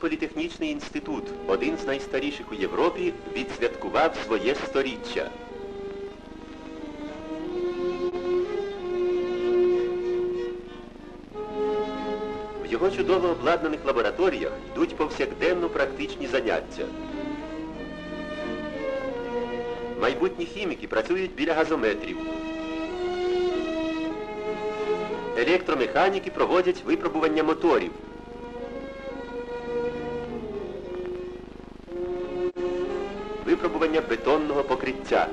політехнічний інститут, один з найстаріших у Європі, відсвяткував своє сторіччя. В його чудово обладнаних лабораторіях йдуть повсякденно практичні заняття. Майбутні хіміки працюють біля газометрів. Електромеханіки проводять випробування моторів. Випробування бетонного покриття.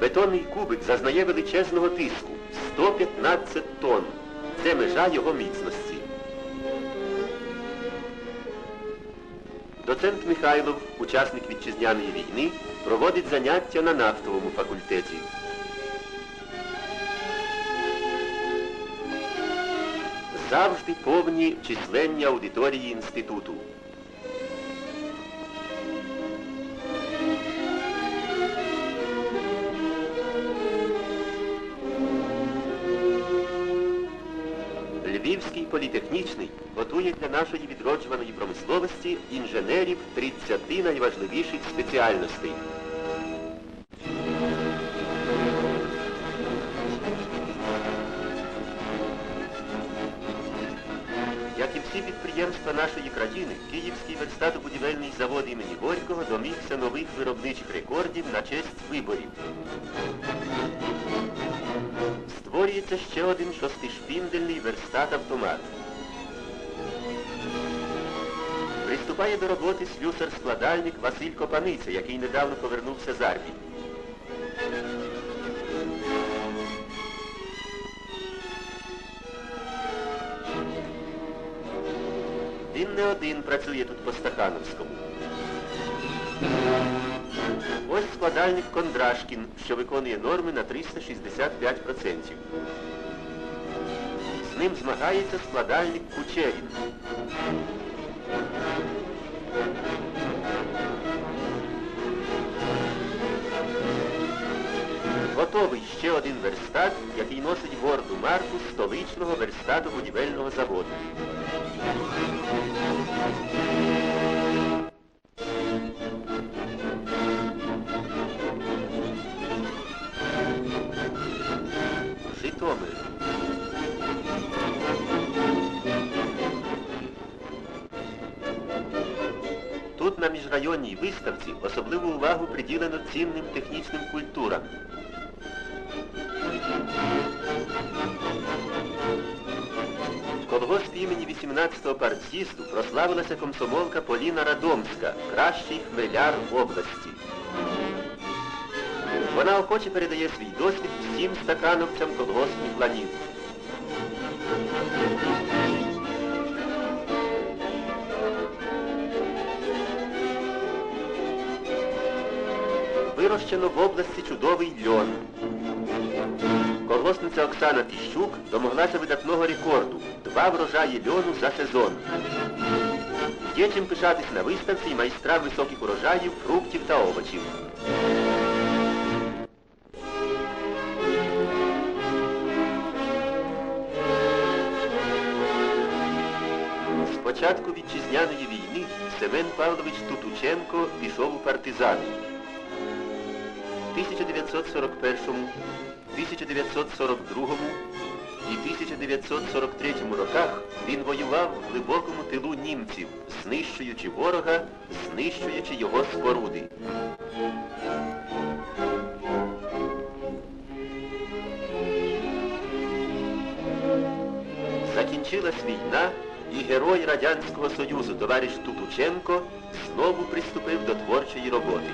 Бетонний кубик зазнає величезного тиску 115 тонн. Це межа його міцності. Доцент Михайлов, учасник вітчизняної війни, проводить заняття на нафтовому факультеті. Завжди повні численні аудиторії інституту. Львівський політехнічний готує для нашої відроджуваної промисловості інженерів 30 найважливіших спеціальностей. Підприємства нашої країни, Київський верстатобудівельний завод імені Горького домігся нових виробничих рекордів на честь виборів. Створюється ще один шостишпіндельний верстат-автомат. Приступає до роботи слюсар-складальник Василь Копаниця, який недавно повернувся з армії. Не один працює тут по Стахановському. Ось складальник Кондрашкін, що виконує норми на 365%. З ним змагається складальник Кучерін. Готовий ще один верстат, який носить горду марку столичного верстату будівельного заводу. Міжрайонній виставці особливу увагу приділено цінним технічним культурам. В колгоспі імені 18-го партсісту прославилася комсомолка Поліна Радомська, кращий хмеляр області. Вона охоче передає свій досвід всім стакановцям колгоспних планів. Вирощено в області чудовий льон. Колгоспниця Оксана Тищук домоглася видатного рекорду – два врожаї льону за сезон. Є чим пишатись на виставці і майстра високих урожаїв, фруктів та овочів. З початку вітчизняної війни Семен Павлович Тутученко пішов у партизани. В 1941, 1942 і 1943 роках він воював в глибокому тилу німців, знищуючи ворога, знищуючи його споруди. Закінчилась війна, і герой Радянського Союзу товариш Тутученко знову приступив до творчої роботи.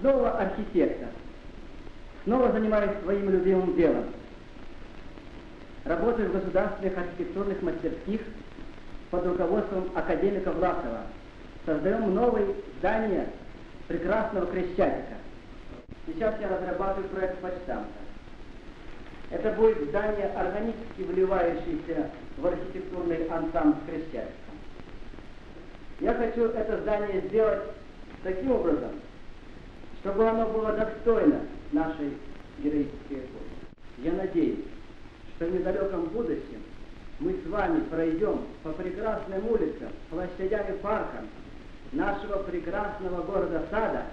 Снова архитектор. Снова занимаюсь своим любимым делом. Работаю в государственных архитектурных мастерских под руководством академика Власова. Создаем новые здания прекрасного Крещатика. Сейчас я разрабатываю проект почтамта. Это будет здание, органически вливающееся в архитектурный ансамбль Крещатика. Я хочу это здание сделать таким образом, чтобы оно было достойно нашей героической эпохи. Я надеюсь, что в недалеком будущем мы с вами пройдем по прекрасным улицам, площадям и паркам нашего прекрасного города-сада,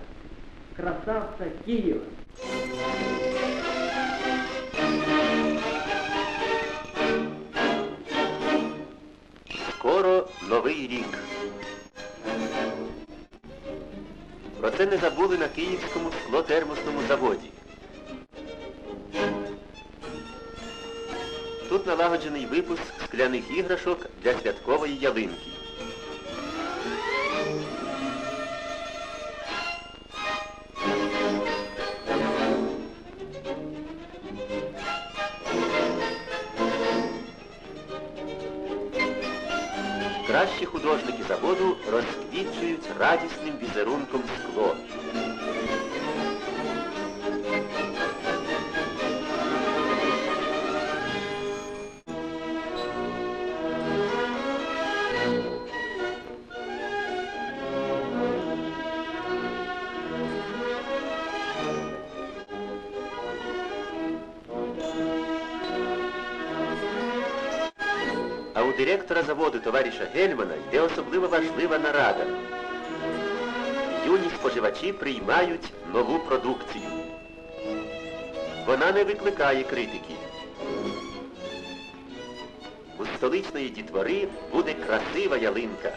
красавца Киева. Скоро новий рік. Про це не забули на Київському склотермосному заводі. Тут налагоджений випуск скляних іграшок для святкової ялинки. Кращі художники заводу розквітчують радісним візерунком скло. А у директора заводу товариша Гельмана йде особливо важлива нарада. Юні споживачі приймають нову продукцію. Вона не викликає критики. У столичної дітвори буде красива ялинка.